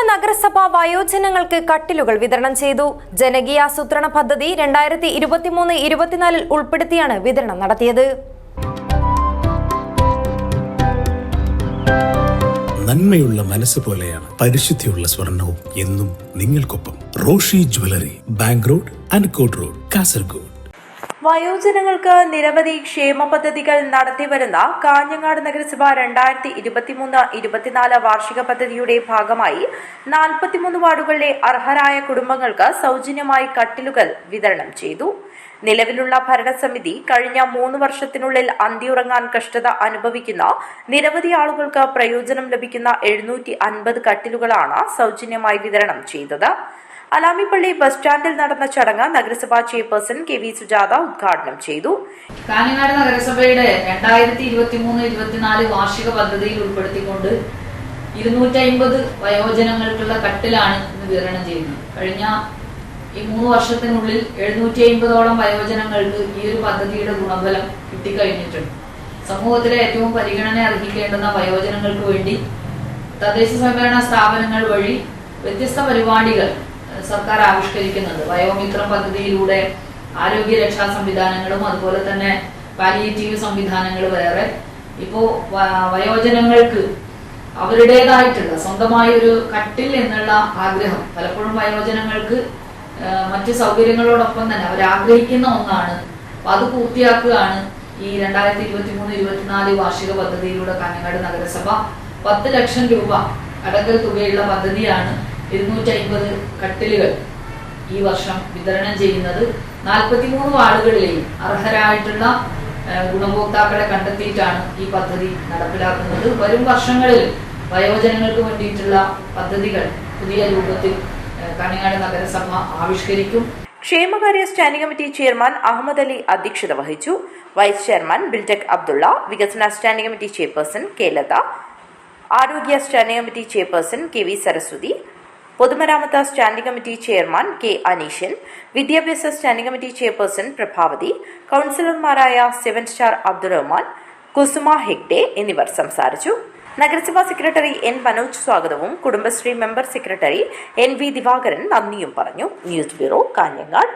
കാഞ്ഞങ്ങാട് നഗരസഭ വയോജനങ്ങൾക്ക് കട്ടിലുകൾ വിതരണം ചെയ്തു. ജനകീയാസൂത്രണ പദ്ധതി രണ്ടായിരത്തി ഇരുപത്തിമൂന്ന് ഇരുപത്തിനാലിൽ ഉൾപ്പെടുത്തിയാണ് വിതരണം നടത്തിയത്. നന്മയുള്ള മനസ്സ് പോലെയാണ് പരിശുദ്ധിയുള്ള സ്വർണവും എന്നും നിങ്ങൾക്കൊപ്പം Roshi jewellery bank road Ankot road Kasaragod. വയോജനങ്ങൾക്ക് നിരവധി ക്ഷേമ പദ്ധതികൾ നടത്തിവരുന്ന കാഞ്ഞങ്ങാട് നഗരസഭ രണ്ടായിരത്തി ഇരുപത്തിമൂന്ന് ഇരുപത്തിനാല് വാർഷിക പദ്ധതിയുടെ ഭാഗമായി നാൽപ്പത്തിമൂന്ന് വാർഡുകളിലെ അർഹരായ കുടുംബങ്ങൾക്ക് സൗജന്യമായി കട്ടിലുകൾ വിതരണം ചെയ്തു. നിലവിലുള്ള ഭരണസമിതി കഴിഞ്ഞ മൂന്ന് വർഷത്തിനുള്ളിൽ അന്തിയുറങ്ങാൻ കഷ്ടത അനുഭവിക്കുന്ന നിരവധി ആളുകൾക്ക് പ്രയോജനം ലഭിക്കുന്ന എഴുന്നൂറ്റി കട്ടിലുകളാണ് സൗജന്യമായി വിതരണം ചെയ്തത്. അലാമിപ്പള്ളി ബസ് സ്റ്റാൻഡിൽ നടന്ന ചടങ്ങ് നഗരസഭാ ചെയർപേഴ്സൺ കെ വി സുജാത ഉദ്ഘാടനം ചെയ്തു. കാഞ്ഞങ്ങാട് നഗരസഭയുടെ രണ്ടായിരത്തി ഇരുപത്തി മൂന്ന് ഇരുപത്തിനാല് വാർഷിക പദ്ധതിയിൽ ഉൾപ്പെടുത്തിക്കൊണ്ട് ഇരുന്നൂറ്റമ്പത് വയോജനങ്ങൾക്കുള്ള കട്ടിലാണ് ഇന്ന് വിതരണം ചെയ്യുന്നത്. കഴിഞ്ഞ ഈ മൂന്ന് വർഷത്തിനുള്ളിൽ എഴുന്നൂറ്റി അമ്പതോളം വയോജനങ്ങൾക്ക് ഈ ഒരു പദ്ധതിയുടെ ഗുണഫലം കിട്ടിക്കഴിഞ്ഞിട്ടുണ്ട്. സമൂഹത്തിലെ ഏറ്റവും പരിഗണന അർഹിക്കേണ്ടുന്ന വയോജനങ്ങൾക്ക് വേണ്ടി തദ്ദേശ സ്വയംഭരണ സ്ഥാപനങ്ങൾ വഴി വ്യത്യസ്ത പരിപാടികൾ സർക്കാർ ആവിഷ്കരിക്കുന്നത് വയോമിത്രം പദ്ധതിയിലൂടെ ആരോഗ്യ രക്ഷാ സംവിധാനങ്ങളും അതുപോലെ തന്നെ പാലിയേറ്റീവ് സംവിധാനങ്ങൾ വേറെ. ഇപ്പോ വയോജനങ്ങൾക്ക് അവരുടേതായിട്ടുള്ള സ്വന്തമായ ഒരു കട്ടിൽ എന്നുള്ള ആഗ്രഹം. പലപ്പോഴും വയോജനങ്ങൾക്ക് മറ്റു സൗകര്യങ്ങളോടൊപ്പം തന്നെ അവർ ആഗ്രഹിക്കുന്ന ഒന്നാണ്. അപ്പൊ അത് പൂർത്തിയാക്കുകയാണ് ഈ രണ്ടായിരത്തി ഇരുപത്തി മൂന്ന് ഇരുപത്തിനാല് വാർഷിക പദ്ധതിയിലൂടെ കാഞ്ഞങ്ങാട് നഗരസഭ പത്ത് ലക്ഷം രൂപ അടങ്കൽ തുകയുള്ള പദ്ധതിയാണ് ഇരുന്നൂറ്റി അമ്പത് കട്ടിലുകൾ ഈ വർഷം വിതരണം ചെയ്യുന്നത് നാൽപ്പത്തിമൂന്ന് വാർഡുകളിലെയും അർഹരായിട്ടുള്ള ഗുണഭോക്താക്കളെ കണ്ടെത്തിയിട്ടാണ് ഈ പദ്ധതി നടപ്പിലാക്കുന്നത്. വരും വർഷങ്ങളിൽ വയോജനങ്ങൾക്ക് വേണ്ടിയിട്ടുള്ള പദ്ധതികൾ പുതിയ രൂപത്തിൽ കാഞ്ഞങ്ങാട് നഗരസഭ ആവിഷ്കരിക്കും. ക്ഷേമകാര്യ standing committee chairman Ahmed Ali അധ്യക്ഷത വഹിച്ചു. വൈസ് ചെയർമാൻ ബിൽടെക് അബ്ദുള്ള വികസന standing committee chairperson K Latha ആരോഗ്യ standing committee chairperson K V Saraswathi പൊതുമരാമത്ത് standing committee chairman K Aneeshan വിദ്യാഭ്യാസ സ്റ്റാൻഡിംഗ് കമ്മിറ്റി ചെയർപേഴ്സൺ പ്രഭാവതി കൌൺസിലർമാരായ സെവൻ സ്റ്റാർ അബ്ദുൾ റഹ്മാൻ കുസുമ ഹെഗ്ഡെ എന്നിവർ സംസാരിച്ചു. നഗരസഭാ സെക്രട്ടറി എൻ മനോജ് സ്വാഗതവും Kudumbashree member secretary N V Divakaran നന്ദിയും പറഞ്ഞു. News bureau Kanhangad.